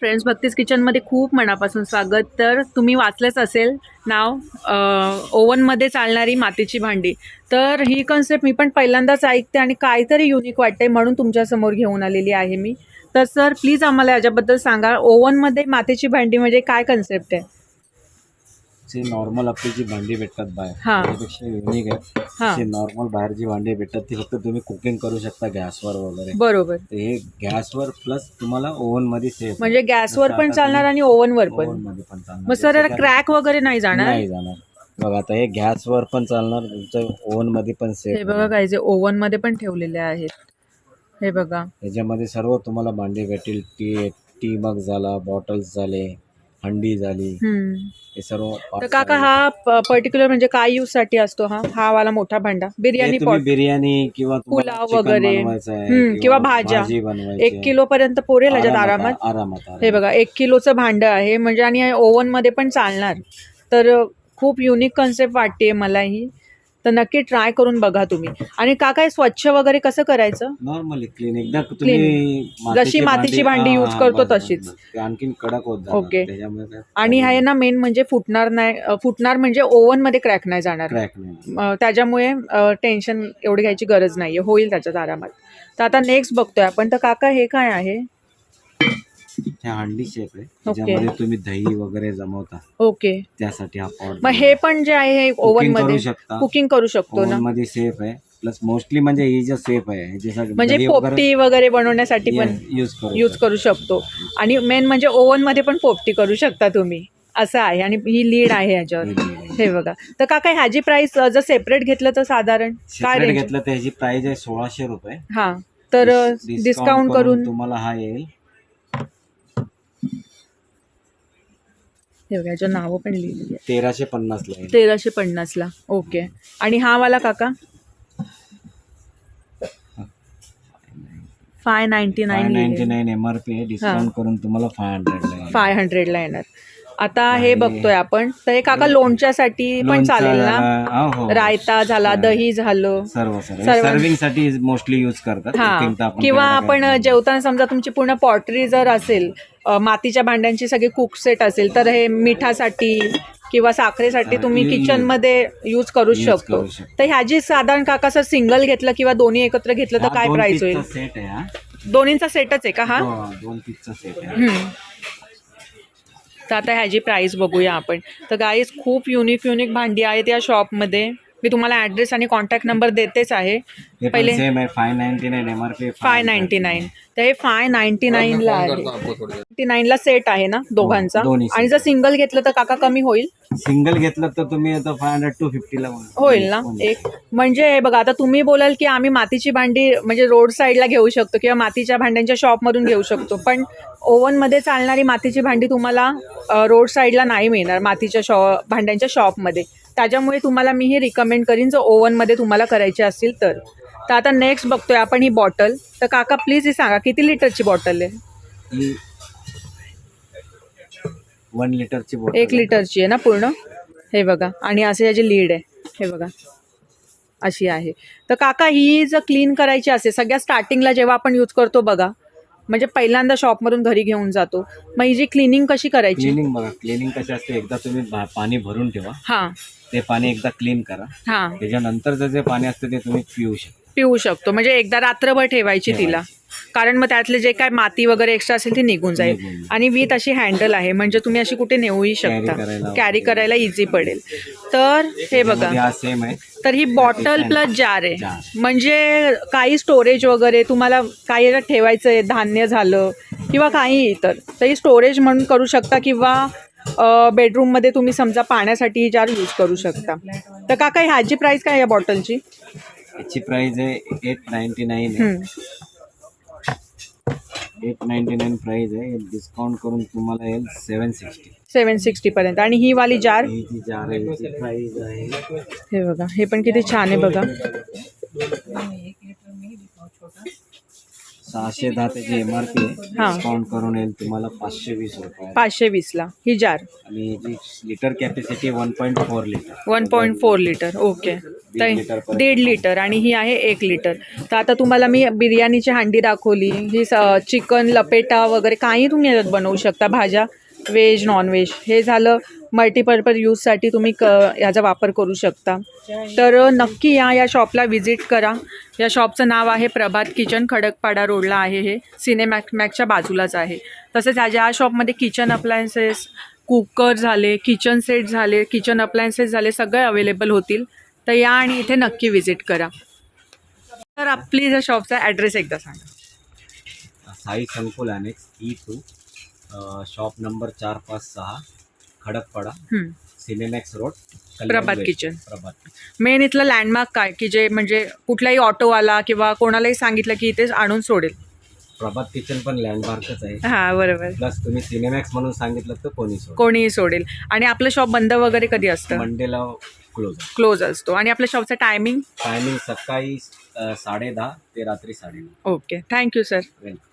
Friends भक्तीस किचनमध्ये खूप मनापासून स्वागत. तर तुम्ही वाचलंच असेल नाव ओव्हनमध्ये चालणारी मातीची भांडी. तर ही कन्सेप्ट मी पण पहिल्यांदाच ऐकते आणि काहीतरी युनिक वाटते म्हणून तुमच्यासमोर घेऊन आलेली आहे मी. तर सर प्लीज आम्हाला याच्याबद्दल सांगा. ओव्हनमध्ये मातीची भांडी म्हणजे काय कन्सेप्ट आहे? जे नॉर्मल आपली जी भांडी भेटतात बाहेर हा. त्यापेक्षा युनिक आहे. हां. जे नॉर्मल बाहेर जी भांडी भेटतात ती फक्त तुम्ही कुकिंग करू शकता गॅसवर वगैरे. बरोबर. तर हे गॅसवर प्लस तुम्हाला ओव्हनमध्ये सेफ म्हणजे गॅसवर पण चालणार आणि ओव्हनवर पण? ओव्हनमध्ये पण चालणार. मग सर त्याचं क्रॅक वगैरे नाही जाणार? नाही जाणार. बघा आता हे गॅसवर पण चालणार तुमचं ओव्हनमध्ये पण हे सेफ बघा काय जे ओव्हनमध्ये पण ठेवलेले आहेत. हे बघा. याच्यामध्ये सर्व तुम्हाला भांडी भेटेल टी टी मग झाला बॉटल्स झाले. हंडी झाली हम्म हे सर्व तर parts काका आहे. हा पर्टिक्युलर म्हणजे काय यूजसाठी असतो हा हा वाला मोठा भांडा हे बिर्याणी तुम्ही पॉट बिर्याणी किंवा तुम्हाला पुलाव chicken वगैरे. बनवायचं आहे हम्म, किंवा भाज्या. भाजी बनवायची एक आहे. किलो पर्यंत पुरेल ह्याच्यात आरामात आरामात हे बघा एक किलोचं भांडं आहे म्हणजे आणि ओव्हनमध्ये पण चालणार तर खूप युनिक कन्सेप्ट वाटते मला ही तर नक्की ट्राय करून बघा तुम्ही. आणि काका हे स्वच्छ वगैरे कसं करायचं? नॉर्मली क्लीन एकदा तुम्ही जशी मातीची भांडी हा, हा, करतो बस, बस, तशीच. बस. ते आणखीन कडक होत जाणार. ओके. त्याच्यामुळे काय आणि हे ना मेन म्हणजे फुटणार नाही अ, फुटणार म्हणजे ओव्हनमध्ये क्रॅक नाही जाणार. क्रॅक नाही अ, त्याच्यामुळे टेन्शन एवढी घ्यायची गरज नाहीये. होईल त्याच्यात आरामात. तर आता नेक्स्ट बघतोय आपण. तर काका हे काय आहे? हे हंडी शेप आहे. त्याच्यामध्ये तुम्ही दही वगैरे जमवता. ओके. त्यासाठी हा पॉट मग हे पण जे आहे हे ओव्हन करू मध्ये? शकता. कुकिंग करू शकतो ना? ओव्हनमध्ये सेफ आहे. प्लस मोस्टली म्हणजे ही जे सेफ आहे म्हणजे दही वगैरे पोपटी वगैरे बनवण्यासाठी पण यूज करू यूज करू शकतो. आणि मेन म्हणजे ओव्हनमध्ये पण पोपटी करू शकता तुम्ही. असं आहे. आणि ही लीड आहे ह्याच्यावर. हे बघा. तर काका ह्याची प्राइस जर सेपरेट घेतलं तर साधारण काय रेंज घेतलं तर ह्याची प्राइस आहे सोळाशे रुपये. हा. तर डिस्काउंट करून तुम्हाला हा येईल. हे बघा नावं पण लिहिलेली तेराशे पन्नास ला येईल तेराशे पन्नासला ओके. आणि हा वाला काका? Five ninety five nine ninety nine M R P आहे. डिस्काउंट करून तुम्हाला फाय हंड्रेडला येईल फाय हंड्रेडला येणार. आता हे बघतोय आपण. तर हे काका लोणच्यासाठी पण लोणचं चालेल ना? झालं, हो, हो. रायता झाला दही झालं. सर्व सर्व. सर्व. सर्विंगसाठी मोस्टली युज करतात. हा. तर आपण किंवा तेवढं आपण जेवताना समजा तुमची पूर्ण पॉटरी जर असेल अ, मातीच्या भांड्यांची सगळी कुक सेट असेल तर हे मिठासाठी किंवा साखरेसाठी हा, तुम्ही use- किचनमध्ये यूज करू Use शकतो. करू शकतो. तर ह्याची साधारण काका सर सिंगल घेतलं किंवा दोन्ही एकत्र घेतलं तर हा काय दोन प्राइस होईल? चा सेट आहे हा. दोन्हीचा सेटच आहे का हा? हो, दोन पीसचा सेट आहे. हम्म. तर आता ह्याची प्राईस बघूया आपण. तर गाईज खूप युनिक युनिक भांडी आहेत या शॉपमध्ये मी तुम्हाला ॲड्रेस आणि कॉन्टॅक्ट नंबर देतेच आहे. हे पहिले five ninety nine M R P five ninety nine तर हे फाय नाईन्टी नाईनला आहे. नाईन्टी नाईनला सेट आहे ना दोघांचा. दोन्ही आणि जर सिंगल घेतलं तर काका कमी होईल. सिंगल घेतलं तर तुम्ही आता फाय हंड्रेड टू फिफ्टीला होईल ना? एक म्हणजे हे बघा आता तुम्ही बोलाल की आम्ही मातीची भांडी म्हणजे रोड साईडला घेऊ शकतो किंवा मातीच्या भांड्यांच्या शॉपमधून घेऊ शकतो. पण ओव्हनमध्ये चालणारी मातीची भांडी तुम्हाला रोड साईडला नाही मिळणार मातीच्या शॉ भांड्यांच्या शॉपमध्ये त्याच्यामुळे तुम्हाला मी ही रिकमेंड करीन जर ओव्हनमध्ये तुम्हाला करायची असतील तर. तर आता नेक्स्ट बघतोय आपण ही बॉटल तर काका प्लीज ही सांगा किती लिटरची बॉटल आहे? वन लिटरची बॉटल एक लिटरची आहे ना पूर्ण? हे बघा. आणि असे याची लीड आहे. हे बघा. अशी आहे. तर काका ही जर क्लीन करायची असेल सगळ्यात स्टार्टिंगला जेव्हा आपण यूज करतो बघा म्हणजे पहिल्यांदा शॉपमधून घरी घेऊन जातो मग ही जी क्लिनिंग कशी करायची? क्लिनिंग बघा. क्लिनिंग कशी असते एकदा तुम्ही भा- पाणी भरून ठेवा. हां. ते पाणी एकदा क्लीन करा. हां. त्याच्यानंतर जे पाणी असतं ते तुम्ही पिऊ शकता. पिऊ शकतो. म्हणजे एकदा रात्रभर ठेवायची. तिला. कारण मग त्यातले जे काय माती वगैरे एक्स्ट्रा असेल ती निघून जाईल. आणि विथ अशी हँडल आहे म्हणजे तुम्ही अशी कुठे नेऊही शकता. कॅरी करायला इझी पडेल. तर हे बघा. त्यामध्ये सेम आहे. तर ही बॉटल प्लस जार आहे. म्हणजे काही स्टोरेज वगैरे तुम्हाला काही ठेवायचं आहे धान्य झालं किंवा काही इतर. तर ही स्टोरेज म्हणून करू शकता किंवा बेडरूममध्ये तुम्ही समजा पाण्यासाठी ही जार यूज करू शकता. तर काका ह्याची प्राईस काय या बॉटलची याची प्राइस आहे एट नाईन्टी नाईन आहे एट नाईन्टी नाईन ये आहे डिस्काउंट करून तुम्हाला येईल सेवन सिक्स्टी. सेवन सिक्स्टीपर्यंत आणि ही वाली जार? ही जी जार आहे याची प्राइस आहे. हे बघा हे पण किती छान आहे बघा. सहाशे दहा त्याची एम आर पी हा. डिस्काउंट करून येईल तुम्हाला पाचशे वीस रुपये. पाचशे वीसला ही जार. आणि जी litre capacity one point four litre one point four litre okay तर दीड लिटर आणि ही आहे एक लिटर तर आता तुम्हाला मी बिर्याणीची हांडी दाखवली. ही चिकन लपेटा वगैरे काही तुम्ही याच्यात बनवू शकता. भाज्या व्हेज नॉनव्हेज हे झालं मल्टीपर्पज यूजसाठी तुम्ही क याचा वापर करू शकता. तर नक्की या या शॉपला व्हिजिट करा. या शॉपचं नाव आहे प्रभात किचन खडकपाडा रोडला आहे हे. सिनेमॅक मॅकच्या बाजूलाच आहे. तसेच ह्या या शॉपमध्ये किचन अप्लायन्सेस कुकर झाले किचन सेट झाले किचन अप्लायन्सेस झाले सगळे अवेलेबल होतील. तर या आणि इथे नक्की व्हिजिट करा. तर आपली प्लीज या शॉपचा ॲड्रेस एकदा सांगा. Sai Sankul annex E two shop number चार पाच सहा Khadakpada. Cinemax road Prabhat. Kitchen. Prabhat. Main इथलं लँडमार्क काय? की जे म्हणजे कुठलाही ऑटोवाला किंवा कोणालाही सांगितलं की इथे आणून सोडेल. प्रभात किचन पण लँडमार्कच आहे. हां बरोबर. प्लस तुम्ही सिनेमॅक्स म्हणून सांगितलं तर कोणी सोड कोणीही सोडेल. आणि आपलं शॉप बंद वगैरे कधी असतं? मंडेला क्लोज क्लोज असतो. आणि आपल्या शॉपचं टायमिंग टायमिंग सकाळी अ, साडेदहा ते रात्री साडेनऊ ओके थँक्यू सर वेलकम